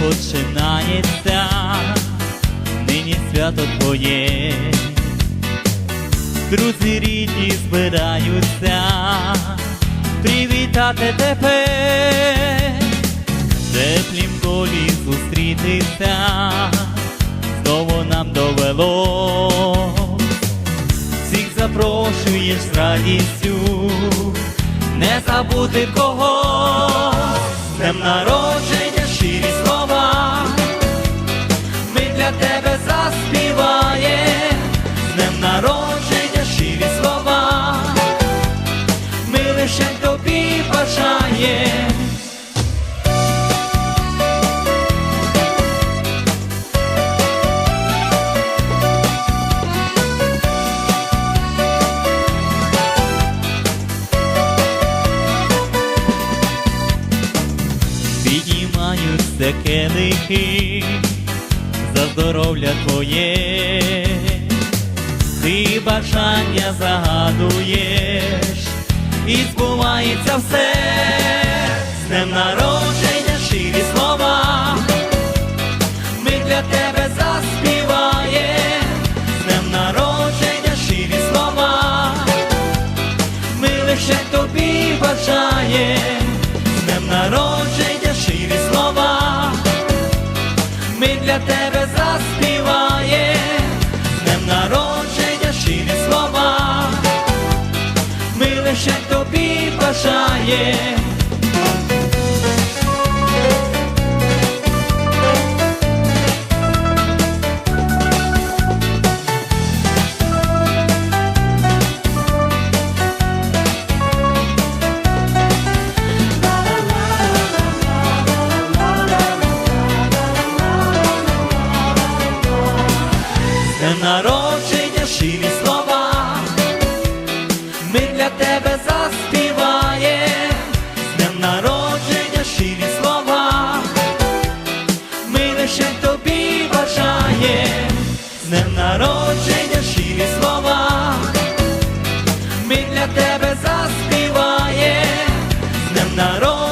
починається, нині свято твоє, друзі рідні збираються, привітати тебе, теплім долі зустрітися, знову нам довело, всіх запрошуєш з радістю, не забути кого, Піднімаються келихи за здоров'я твоє, ти бажання загадуєш, і збувається все, з днем народження щирі слова, ми для тебе заспіваємо, з днем народження щирі слова, ми лише тобі бажаємо, з днем народження ми для тебе заспіває, з днем народження щирі слова, ми лише тобі бажаємо. Днем народження шилі слова, ми для тебе заспіваєм, Днем народження шилі слова, ми лише тобі бажаєм, Днем народження шилі слова, ми для тебе заспіваєм, Днем народження.